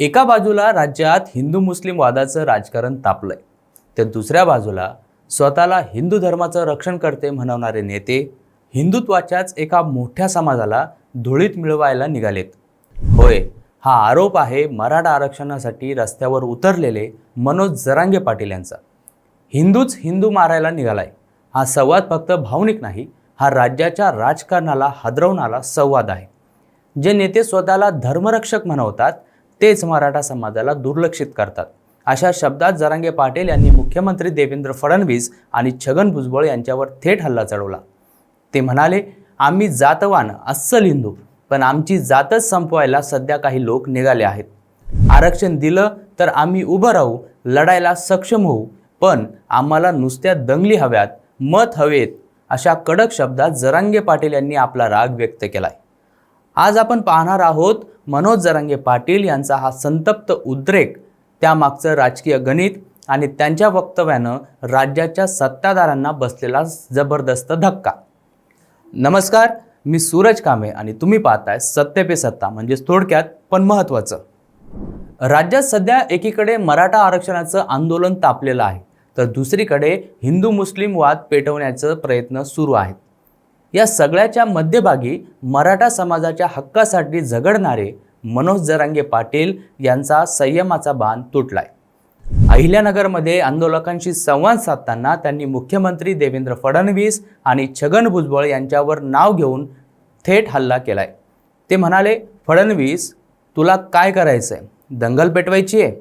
एका बाजूला राज्यात हिंदू मुस्लिम वादाचं राजकारण तापलंय तर दुसऱ्या बाजूला स्वतःला हिंदू धर्माचं रक्षण करते म्हणवणारे नेते हिंदुत्वाच्याच एका मोठ्या समाजाला धुळीत मिळवायला निघालेत. होय हा आरोप आहे मराठा आरक्षणासाठी रस्त्यावर उतरलेले मनोज जरांगे पाटील यांचा. हिंदूच हिंदू मारायला निघालाय. हा संवाद फक्त भावनिक नाही हा राज्याच्या राजकारणाला हादरवणारा संवाद आहे. जे नेते स्वतःला धर्मरक्षक म्हणवतात तेच मराठा समाजाला दुर्लक्षित करतात. अशा शब्दात जरांगे पाटील यांनी मुख्यमंत्री देवेंद्र फडणवीस आणि छगन भुजबळ यांच्यावर थेट हल्ला चढवला. ते म्हणाले आम्ही जातवान अस्सल हिंदू पण आमची जातच संपवायला सध्या काही लोक निघाले आहेत. आरक्षण दिलं तर आम्ही उभं राहू लढायला सक्षम होऊ पण आम्हाला नुसत्या दंगली हव्यात मत हवेत अशा कडक शब्दात जरांगे पाटील यांनी आपला राग व्यक्त केलाय. आज आपण पाहणार आहोत मनोज जरांगे पाटील यांचा हा संतप्त उद्रेक. त्यामागचं राजकीय गणित आणि त्यांच्या वक्तव्यानं राज्याच्या सत्ताधारांना बसलेला जबरदस्त धक्का. नमस्कार मी सूरज कामे आणि तुम्ही पाहताय सत्य पे सत्ता म्हणजेच थोडक्यात पण महत्त्वाचं. राज्यात सध्या एकीकडे मराठा आरक्षणाचं आंदोलन तापलेलं आहे तर दुसरीकडे हिंदू मुस्लिम वाद पेटवण्याचं प्रयत्न सुरू आहेत. या सगळ्याच्या मध्यभागी मराठा समाजाच्या हक्कासाठी झगडणारे मनोज जरांगे पाटील यांचा संयमाचा बाण तुटलाय. अहिल्यानगरमध्ये आंदोलकांशी संवाद साधताना त्यांनी मुख्यमंत्री देवेंद्र फडणवीस आणि छगन भुजबळ यांच्यावर नाव घेऊन थेट हल्ला केलाय. ते म्हणाले फडणवीस तुला काय करायचं आहे दंगल पेटवायची आहे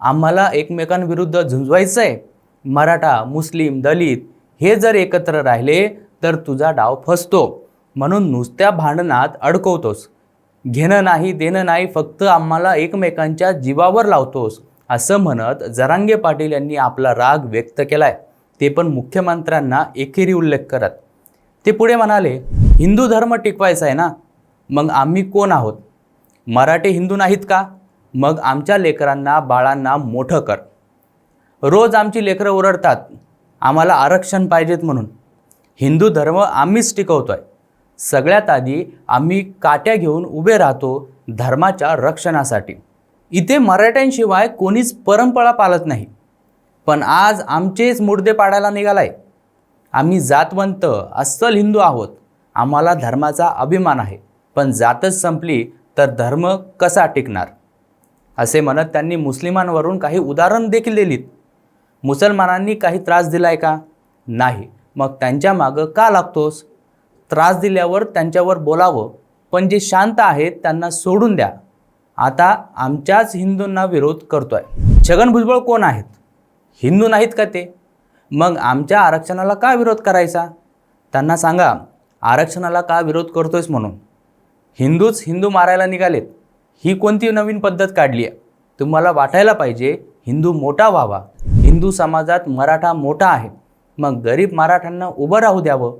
आम्हाला एकमेकांविरुद्ध झुंजवायचं आहे मराठा मुस्लिम दलित हे जर एकत्र राहिले तर तुझा डाव फसतो. म्हणून नुसत्या भांडणात अडकवतोस. घेणं नाही देणं नाही फक्त आम्हाला एकमेकांच्या जीवावर लावतोस असं म्हणत जरांगे पाटील यांनी आपला राग व्यक्त केलाय. ते पण मुख्यमंत्र्यांना एकेरी उल्लेख करत. ते पुढे म्हणाले हिंदू धर्म टिकवायचा आहे ना? मग आम्ही कोण आहोत? मराठी हिंदू नाहीत का? मग आमच्या लेकरांना बाळांना मोठं कर. रोज आमची लेकरं ओरडतात आम्हाला आरक्षण पाहिजेत म्हणून. हिंदू धर्म आम्हीच टिकवतो आहे सगळ्यात आधी आम्ही काट्या घेऊन उभे राहतो धर्माच्या रक्षणासाठी. इथे मराठ्यांशिवाय कोणीच परंपरा पाळत नाही. पण आज आमचेच मुर्दे पाडायला निघालाय. आम्ही जातवंत अस्सल हिंदू आहोत. आम्हाला धर्माचा अभिमान आहे. पण जातच संपली तर धर्म कसा टिकणार? असे म्हणत त्यांनी मुस्लिमांवरून काही उदाहरण देखील दिलीत. मुसलमानांनी काही त्रास दिलाय का? नाही. मग त्यांच्या मागं का लागतोस? त्रास दिल्यावर त्यांच्यावर बोलावं पण जे शांत आहेत त्यांना सोडून द्या. आता आमच्याच हिंदूंना विरोध करतोय. छगन भुजबळ कोण आहेत? हिंदू नाहीत का ते? मग आमच्या आरक्षणाला का विरोध करायचा? त्यांना सांगा आरक्षणाला का विरोध करतोयस म्हणून? हिंदूच हिंदू मारायला निघालेत. ही कोणती नवीन पद्धत काढली आहे? तुम्हाला वाटायला पाहिजे हिंदू मोठा व्हावा. हिंदू समाजात मराठा मोठा आहे. मग गरीब मराठ्यांना उभं राहू द्यावं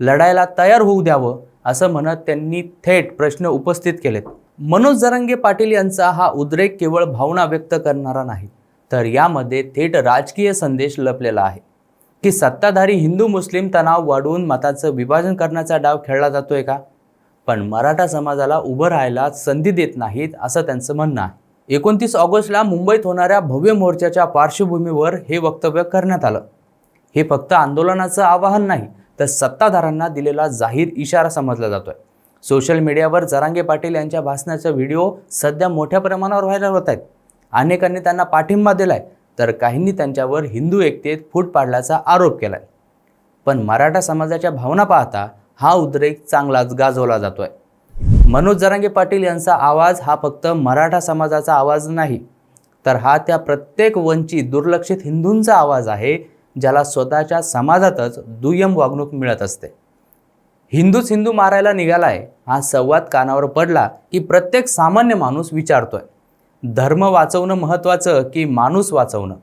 लढायला तयार होऊ द्यावं असं म्हणत त्यांनी थेट प्रश्न उपस्थित केलेत. मनोज जरांगे पाटील यांचा हा उद्रेक केवळ भावना व्यक्त करणारा नाही तर यामध्ये थेट राजकीय संदेश लपलेला आहे. की सत्ताधारी हिंदू मुस्लिम तणाव वाढवून मताचं विभाजन करण्याचा डाव खेळला जातोय का? पण मराठा समाजाला उभं राहायला संधी देत नाहीत असं त्यांचं म्हणणं आहे. एकोणतीस ऑगस्टला मुंबईत होणाऱ्या भव्य मोर्चाच्या पार्श्वभूमीवर हे वक्तव्य करण्यात आलं. हे फक्त आंदोलनाचं आवाहन नाही तर सत्ताधाऱ्यांना दिलेला जाहीर इशारा समजला जातोय. सोशल मीडियावर जरांगे पाटील यांच्या भाषणाचा व्हिडिओ सध्या मोठ्या प्रमाणावर व्हायरल होत आहेत. अनेकांनी त्यांना पाठिंबा दिलाय तर काहींनी त्यांच्यावर हिंदू एकतेत फूट पाडल्याचा आरोप केलाय. पण मराठा समाजाच्या भावना पाहता हा उद्रेक चांगलाच गाजवला जातोय. मनोज जरांगे पाटील यांचा आवाज हा फक्त मराठा समाजाचा आवाज नाही तर हा त्या प्रत्येक वंचित दुर्लक्षित हिंदूंचा आवाज आहे ज्याला स्वतःच्या समाजातच दुय्यम वागणूक मिळत असते. हिंदूच हिंदू मारायला निघालाय हा संवाद कानावर पडला की प्रत्येक सामान्य माणूस विचारतोय. धर्म वाचवणं महत्त्वाचं की माणूस वाचवणं?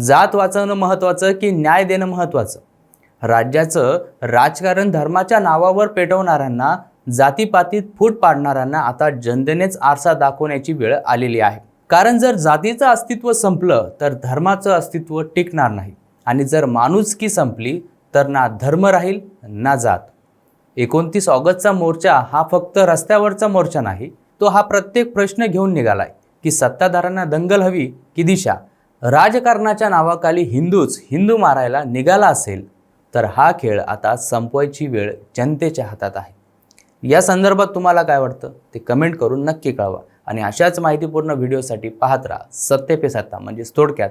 जात वाचवणं महत्त्वाचं की न्याय देणं महत्त्वाचं राज्याचं राजकारण धर्माच्या नावावर पेटवणाऱ्यांना जातीपातीत फूट पाडणाऱ्यांना आता जनतेनेच आरसा दाखवण्याची वेळ आलेली आहे. कारण जर जातीचं अस्तित्व संपलं तर धर्माचं अस्तित्व टिकणार नाही. आणि जर माणुसकी संपली तर ना धर्म राहील ना जात. एकोणतीस ऑगस्टचा मोर्चा हा फक्त रस्त्यावरचा मोर्चा नाही तो हा प्रत्येक प्रश्न घेऊन निघालाय की सत्ताधाऱ्यांना दंगल हवी की दिशा? राजकारणाच्या नावाखाली हिंदूच हिंदू मारायला निघाला असेल तर हा खेळ आता संपवायची वेळ जनतेच्या हातात आहे. या संदर्भात तुम्हाला काय वाटतं? ते कमेंट करून नक्की कळवा. आणि अशाच माहितीपूर्ण व्हिडिओसाठी पाहत राहा सत्तेपे सत्ता म्हणजेच थोडक्यात